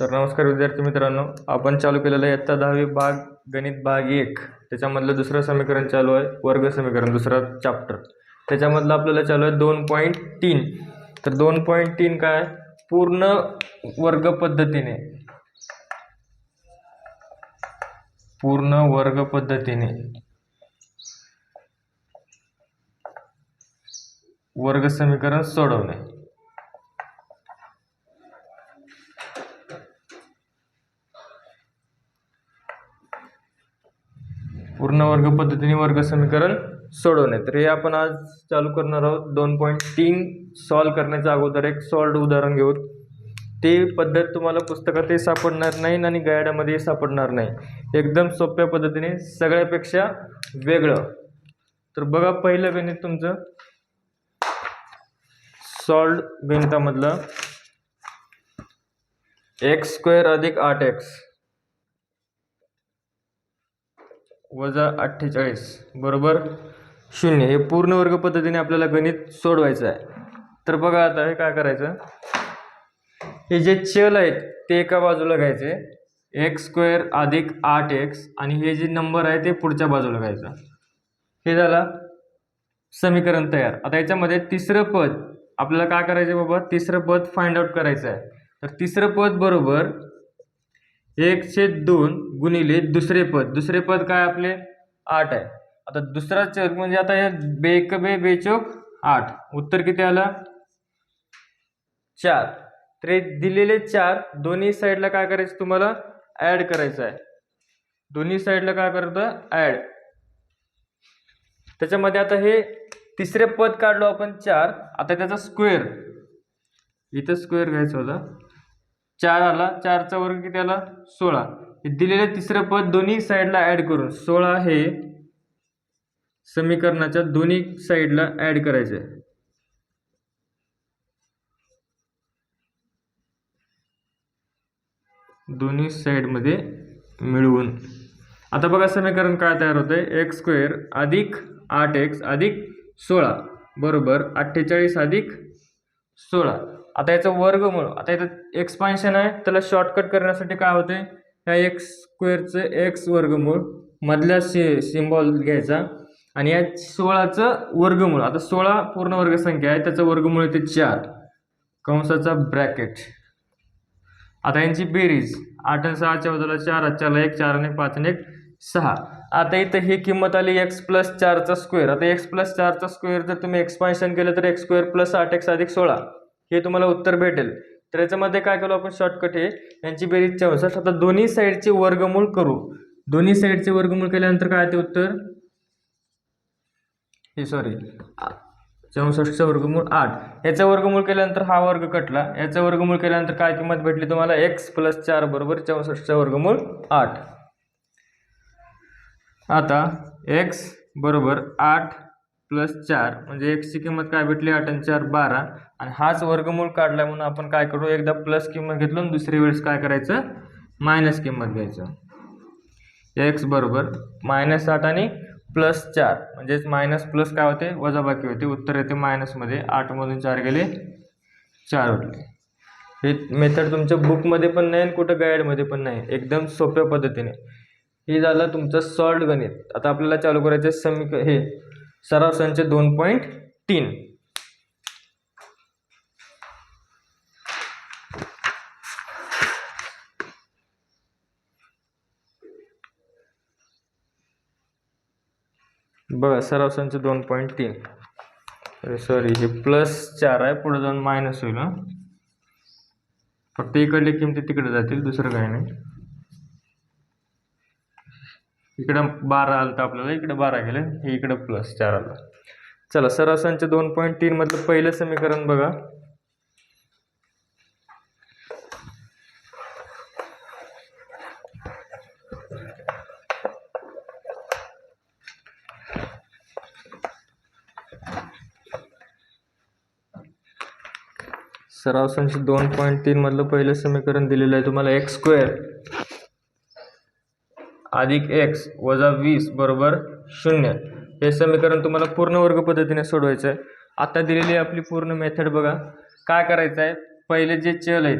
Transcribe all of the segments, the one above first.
तर नमस्कार विद्यार्थी मित्रांनो आपण चालू केलेलं आहे इयत्ता दहावी भाग गणित भाग एक. त्याच्यामधलं दुसरं समीकरण चालू आहे वर्ग समीकरण दुसरा चॅप्टर त्याच्यामधलं आपल्याला चालू आहे दोन पॉईंट तीन. तर दोन पॉईंट तीन काय? पूर्ण वर्ग पद्धतीने. पूर्ण वर्ग पद्धतीने. वर्ग समीकरण सोडवणे. पूर्ण वर्ग पद्धतीने वर्ग समीकरण सोडवणे तर हे आपण आज चालू करणार आहोत. दोन पॉईंट तीन सॉल्व करण्याच्या अगोदर एक सॉल्ड उदाहरण घेऊ. ती पद्धत तुम्हाला पुस्तकातही सापडणार नाही आणि गायडामध्येही सापडणार नाही. एकदम सोप्या पद्धतीने सगळ्यापेक्षा वेगळं. तर बघा पहिलं गणित तुमचं. सॉल्ड गणितामधलं. एक्स स्क्वेअर अधिक आठ एक्स वजा अठ्ठेचाळीस. बरोबर? शून्य. हे पूर्ण वर्ग पद्धतीने आपल्याला गणित सोडवायचं आहे. तर बघा आता हे काय करायचं? हे जे चल आहेत ते एका बाजूला घ्यायचे. एक्स स्क्वेअर अधिक आठ एक्स आणि हे जे नंबर आहे ते पुढच्या बाजूला घ्यायचं. हे झालं समीकरण तयार. आता याच्यामध्ये तिसरं पद आपल्याला काय करायचं बाबा? तिसरं पद फाइंड आउट करायचं आहे तर तिसरं पद बरोबर एकशे दोन गुणिले दुसरे पद. दुसरे पद काय आपले? आठ आहे. आता दुसरा चल म्हणजे आता हे बेक बे बेचोक आठ. उत्तर किती आलं? चार. तर दिलेले चार दोन्ही साईडला काय करायचं तुम्हाला? ॲड करायचं आहे. दोन्ही साईडला काय करतं? ॲड त्याच्यामध्ये आता हे तिसरे पद काढलो आपण चार. आता त्याचा स्क्वेअर इथं स्क्वेअर घ्यायचा होता. चार आला चारचा वर्ग किती आला? सोळा. हे दिलेलं तिसरं पद दोन्ही साईडला ॲड करून सोळा हे समीकरणाच्या दोन्ही साईडला ॲड करायचं आहे दोन्ही साईडमध्ये मिळवून. आता बघा समीकरण काय तयार होतं एक्स स्क्वेअर अधिक आठ एक्स अधिक सोळा. बरोबर अठ्ठेचाळीस अधिक सोळा. आता याचं वर्गमूळ आता याचं एक्सपान्शन आहे. त्याला शॉर्टकट करण्यासाठी काय होते? ह्या एक्स स्क्वेअरचं एक्स वर्गमूळ मधल्या सि सिम्बॉल घ्यायचा. आणि या सोळाचं वर्गमूळ आता सोळा पूर्ण वर्गसंख्या आहे त्याचं वर्गमूळ येते चार. कंसाचा ब्रॅकेट आता यांची बेरीज आठ आणि सहा चौदाला चार चारला एक चार आणि पाच आणि एक सहा. आता इथं ही किंमत आली एक्स प्लस चारचा स्क्वेअर आता एक्स प्लस चारचा स्क्वेअर जर तुम्ही एक्सपान्शन केलं तर एक्स स्क्वेअर प्लस आठ एक्स अधिक सोळा. हे तुम्हाला उत्तर भेटेल. तर याच्यामध्ये काय करू आपण? शॉर्टकट हे. यांची बेरीज चौसष्ट आता दोन्ही साईडचे वर्गमूळ करू. दोन्ही साईडचे वर्गमूळ केल्यानंतर काय ते उत्तर? हे सॉरी चौसष्टचं वर्गमूळ आठ. याचा वर्गमूळ केल्यानंतर हा वर्ग कटला. याचा वर्गमूळ केल्यानंतर काय किंमत भेटली तुम्हाला? एक्स प्लस चार बरोबर चौसष्टचं वर्गमूळ आठ. आता एक्स बरोबर आठ प्लस चार म्हणजे एक्सची किंमत काय भेटली? आठ आणि चार बारा. आणि हाच वर्गमूळ काढला म्हणून आपण काय करू? एकदा प्लस किंमत घेतलो आणि दुसरी वेळेस काय करायचं? मायनस किंमत घ्यायचं. एक्स बरोबर मायनस आठ आणि प्लस चार. म्हणजेच मायनस प्लस काय होते? वजाबाकी होते. उत्तर येते मायनसमध्ये. आठमधून चार गेले चार उरले. हे मेथड तुमच्या बुकमध्ये पण नाही आणि कुठं गाईडमध्ये पण नाही. एकदम सोप्या पद्धतीने. हे झालं तुमचं सॉल्ट गणित. आता आपल्याला चालू करायचं समीक हे सराव संच दोन पॉईंट तीन. बघा सराव संच दोन पॉईंट तीन. अरे सॉरी हे प्लस चार आहे पुढे जाऊन मायनस होईल फक्त इकडले किमती तिकडे जातील दुसरं काही नाही. इकडं बारा आलं तर आपल्याला इकडं बारा गेलं हे इकडं प्लस चार आलं. चला सरासनचे दोन पॉईंट तीन मधलं पहिलं समीकरण बघा. सराव दोन पॉईंट तीन मधलं पहिलं समीकरण दिलेलं आहे तुम्हाला एक्स स्क्वेअर अधिक एक्स वजा वीस बरोबर शून्य. हे समीकरण तुम्हाला पूर्ण वर्ग पद्धतीने सोडवायचं आहे आता दिलेली आपली पूर्ण मेथड बघा. काय करायचं आहे पहिले जे चल आहेत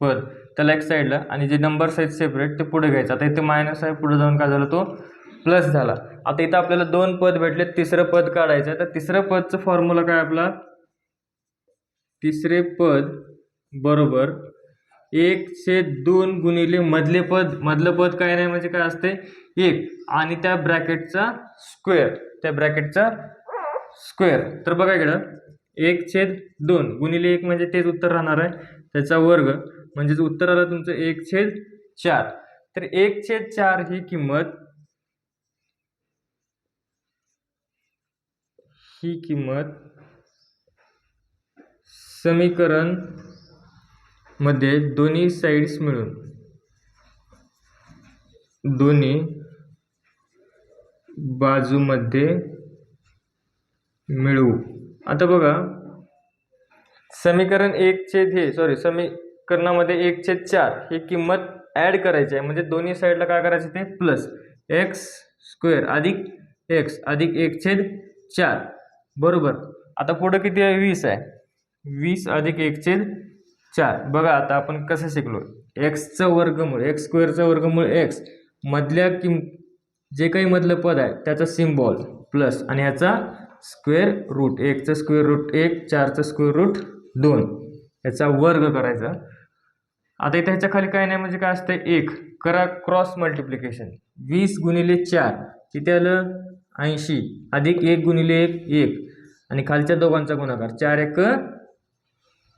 पद त्याला एक साईडला आणि जे नंबर्स आहेत सेपरेट ते पुढे घ्यायचं. आता इथे मायनस आहे पुढे जाऊन काय झालं? तो प्लस झाला. आता इथं आपल्याला दोन पद भेटले तिसरं पद काढायचं आहे. तर तिसरं पदचं फॉर्म्युला काय आपला? तिसरे पद बरोबर एक छेद दोन गुणिले मधले पद मधलं पद काय नाही म्हणजे काय असते एक. आणि त्या ब्रॅकेटचा स्क्वेअर त्या ब्रॅकेटचा स्क्वेअर. तर बघा इकडं. एक छेद दोन. गुणिले एक म्हणजे तेच उत्तर राहणार आहे. त्याचा वर्ग म्हणजेच उत्तर आलं तुमचं एक छेद चार. तर एक छेद चार ही किंमत ही किंमत समीकरण मध्ये दोन्ही साईड्स मिळून. दोन्ही बाजूमध्ये मिळवू. आता बघा समीकरण एक छेद हे सॉरी समीकरणामध्ये एक छेद चार ही किंमत ॲड करायची आहे. म्हणजे दोन्ही साईडला काय करायचं ते? प्लस एक्स स्क्वेअर अधिक एक्स अधिक एक छेद चार. बरोबर. आता पुढं किती आहे? वीस आहे. वीस अधिक एक छेद चार. बघा आता आपण कसं शिकलो एक्सचं वर्गमूळ एक्स स्क्वेअरचं वर्गमूळ एक्स मधल्या किम जे काही मधलं पद आहे त्याचा सिम्बॉल प्लस आणि ह्याचा स्क्वेअर रूट एकचं स्क्वेअर रूट एक चारचं स्क्वेअर रूट दोन. याचा वर्ग करायचा. आता इथे ह्याच्या खाली काय नाही म्हणजे काय असतं एक. करा क्रॉस मल्टिप्लिकेशन वीस गुणिले चार. किती आलं? ऐंशी. अधिक एक गुणिले एक एक. आणि खालच्या दोघांचा गुणाकार. चार एक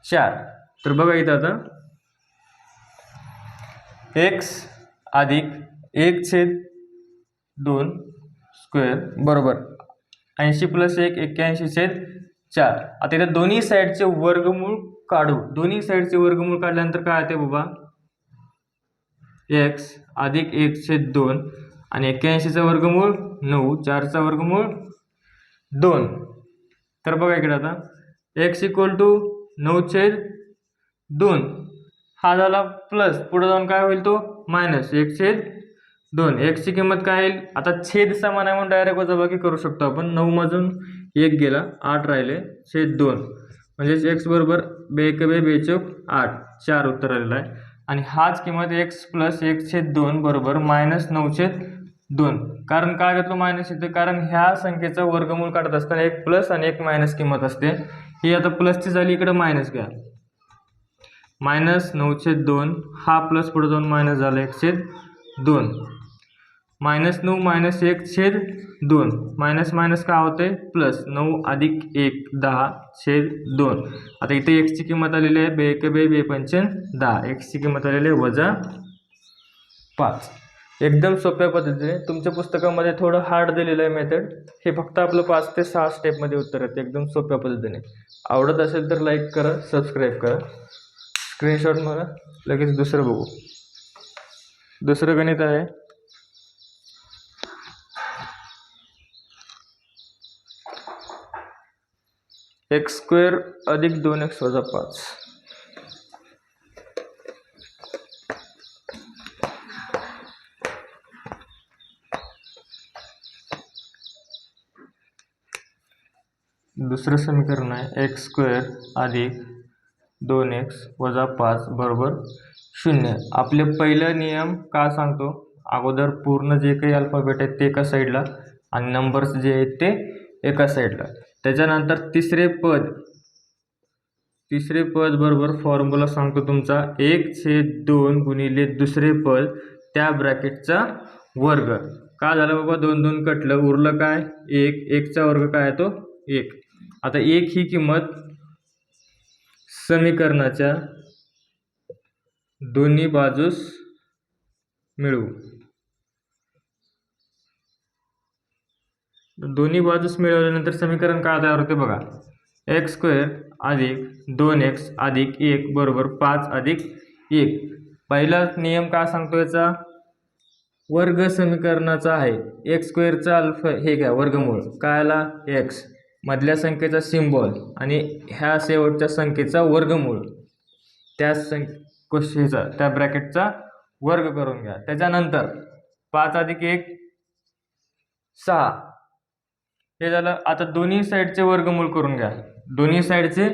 चार. तर बघा इथं आता. एक्स अधिक एक छेद दोन स्क्वेअर बरोबर. ऐंशी प्लस एक एक्क्याऐंशी छेद चार. आता इथं दोन्ही साईडचे वर्गमूळ काढू. दोन्ही साईडचे वर्गमूळ काढल्यानंतर काय येते बाबा? एक्स अधिक एक छेद दोन आणि एक्क्याऐंशीचा वर्गमूळ नऊ चारचा वर्गमूळ दोन. तर बघा इकडे आता. एक्स इक्वल टू नऊ छेद दोन. हा झाला प्लस पुढे जाऊन काय होईल तो? मायनस एक छेद दोन. एक्सची किंमत काय येईल? आता छेद समान आहे म्हणून डायरेक्ट वजाबाकी करू शकतो आपण. नऊमधून एक गेला. आठ राहिले. छेद दोन. म्हणजेच एक्स बरोबर बे एक बे बेचोक आठ. चार उत्तर आलेलं आहे. आणि हाच किंमत एक्स प्लस एक छेद दोन बरोबर मायनस नऊ छेद दोन. कारण काय घेतलं मायनस इथे? कारण ह्या संख्येचं वर्गमूळ काढत असताना एक प्लस आणि एक मायनस किंमत असते. ही आता प्लसची झाली. इकडं मायनस घ्या. मायनस नऊशे दोन हा प्लस पुढे जाऊन मायनस झाला एक छेद दोन. मायनस नऊ मायनस एक छेद दोन. मायनस मायनस काय होते? प्लस नऊ अधिक एक दहा छेद दोन. आता इथे एक्सची किंमत आलेली आहे बे एक बे बे पंचन दहा. एक्सची किंमत आलेली आहे वजा पाच. एकदम सोप्या पद्धतीने तुमच्या पुस्तकामध्ये थोडं हार्ड दिलेलं आहे मेथड हे फक्त आपलं पाच ते सहा स्टेपमध्ये उत्तर येते. एकदम सोप्या पद्धतीने. आवडत असेल तर लाईक करा सबस्क्राईब करा. स्क्रीनशॉट मारा लगेच दुसरं बघू. दुसरं गणित आहे. एक्स स्क्वेअर अधिक दोन एक्स वजा पाच. दुसरं समीकरण आहे एक्स स्क्वेअर अधिक दोन एक्स वजा पाच बरोबर शून्य. आपले पहिलं नियम का सांगतो? अगोदर पूर्ण जे काही अल्फाबेट आहेत ते एका साईडला आणि नंबर्स जे आहेत ते एका साईडला त्याच्यानंतर तिसरे पद तिसरे पद बरोबर फॉर्म्युला सांगतो तुमचा. एक छेद दोन गुणिले दुसरे पद त्या ब्रॅकेटचा वर्ग. का झालं बाबा? दोन दोन कटलं. उरलं काय? एक. एकचा वर्ग काय आहे तो? एक. आता एक ही किंमत समीकरणाच्या दोन्ही बाजूस मिळवू. दोन्ही बाजूस मिळवल्यानंतर समीकरण काय तयार होते बघा. एक्स स्क्वेअर अधिक दोन एक्स अधिक एक बरोबर पाच अधिक एक. पहिला नियम का सांगतो याचा? वर्ग समीकरणाचा आहे. एक्स स्क्वेअरचा अल्फ हे घ्या वर्गमूळ. काय आला? एक्स मधल्या संख्येचा सिम्बॉल आणि ह्या शेवटच्या संख्येचा वर्गमूळ. त्या सं ह्याचा त्या ब्रॅकेटचा वर्ग करून घ्या. त्याच्यानंतर पाच अधिक एक सहा. हे झालं आता दोन्ही साईडचे वर्गमूळ करून घ्या. दोन्ही साईडचे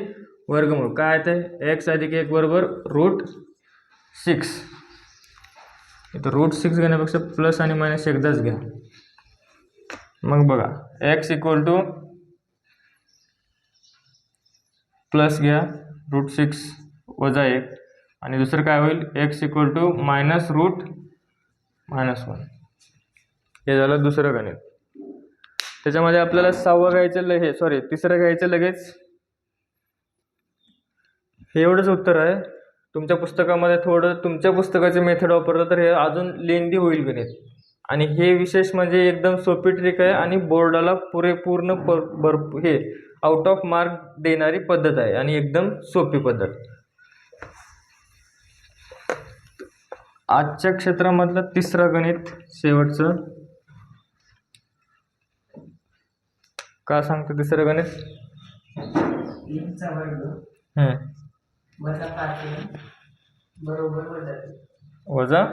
वर्गमूळ. काय ते? एक्स अधिक एक बरोबर रूट सिक्स इथं रूट सिक्स घेण्यापेक्षा प्लस आणि मायनस एकदाच घ्या. मग बघा एक्स इक्वल टू प्लस घ्या रूट सिक्स वजा एक. आणि दुसरं काय होईल? X equal to minus root minus one. हे झालं दुसरं गणित. त्याच्यामध्ये आपल्याला सहावं घ्यायचं ल हे सॉरी तिसरं घ्यायचं लगेच. हे एवढंच उत्तर आहे. तुमच्या पुस्तकामध्ये थोडं तुमच्या पुस्तकाचे मेथड वापरलं तर हे अजून लेंदी होईल गणित. आणि हे विशेष म्हणजे एकदम सोपी ट्रिक आहे आणि बोर्डाला पुरेपूर्ण पर भर हे आउट ऑफ मार्क देणारी पद्धत आहे आणि एकदम सोपी पद्धत. आजच्या क्षेत्रामधलं तिसरं गणित शेवटचं. का सांगतं तिसरं गणित. वजा?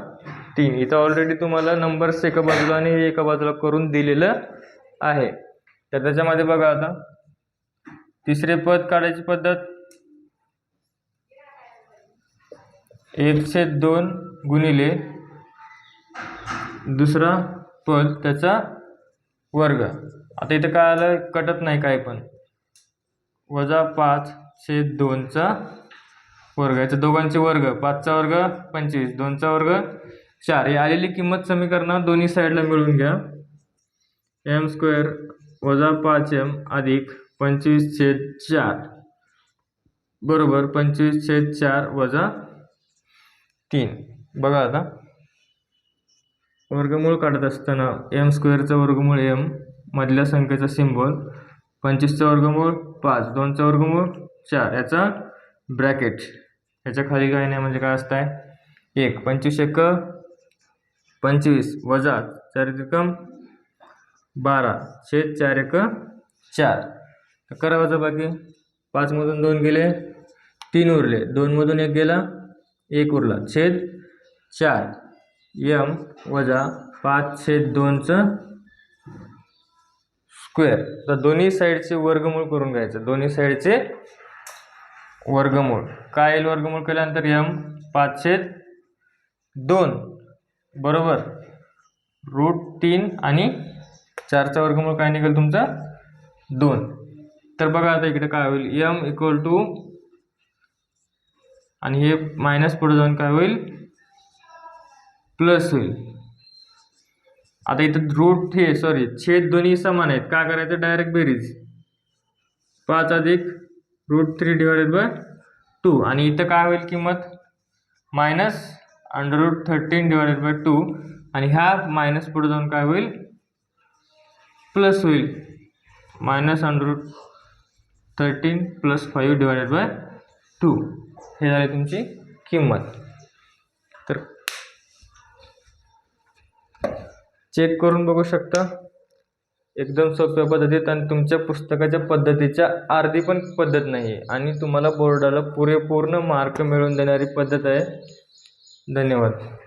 तीन. इथं ऑलरेडी तुम्हाला नंबर्स एका बाजूला आणि हे एका बाजूला करून दिलेलं आहे. तर त्याच्यामध्ये बघा आता. तिसरे पद काढायची पद्धत. एकशे दोन गुणिले दुसरा पद त्याचा वर्ग. आता इथं काय आलं? कटत नाही काय पण. वजा पाच छेद दोनचा वर्ग. याच्या दोघांचे वर्ग. पाचचा वर्ग पंचवीस. दोनचा वर्ग चार ही आलेली किंमत समीकरणात दोन्ही साईडला मिळून घ्या. एम स्क्वेअर वजा पाच एम अधिक पंचवीस छेद चार. बरोबर पंचवीस छेद चार वजा तीन. बघा आता. वर्गमूळ काढत असताना एम स्क्वेअरचं वर्गमूळ एम मधल्या संख्येचा सिम्बॉल पंचवीसचा वर्गमूळ पाच. दोनचा वर्गमूळ चार. याचा ब्रॅकेट याच्या खाली काय नाही म्हणजे काय असतं आहे एक. पंचवीस एक पंचवीस वजा चार बारा छेद चार एक चार. तर करा वजा बाकी पाचमधून दोन गेले तीन उरले. दोनमधून एक गेला एक उरला. छेद चार. यम वजा पाच छेद दोनचं स्क्वेअर तर दोन्ही साईडचे वर्गमूळ करून घ्यायचं. दोन्ही साईडचे वर्गमूळ. काय येईल वर्गमूळ केल्यानंतर? यम पाच छेद दोन. बरोबर. रूट तीन आणि चारचा वर्गमूळ काय निघेल तुमचा? दोन. तर बघा आता इकडे काय होईल. यम इक्वल टू आणि हे मायनस पुढे जाऊन काय होईल? प्लस होईल. आता इथं रूट हे सॉरी छेद दोन्ही समान आहेत. का करायचं? डायरेक्ट बेरीज. पाच अधिक root three divided by two आणि इथं काय होईल किंमत? Minus under root thirteen divided by two आणि ह्या मायनस पुढे जाऊन काय होईल? प्लस होईल. Minus under root thirteen plus five divided by two हे झाली तुमची किंमत. तर चेक करून बघू शकता. एकदम सोप्या पद्धतीत आणि तुमच्या पुस्तकाच्या पद्धतीच्या अर्धी पण पद्धत नाही आहे आणि तुम्हाला बोर्डाला पुरेपूर्ण मार्क मिळवून देणारी पद्धत आहे. धन्यवाद.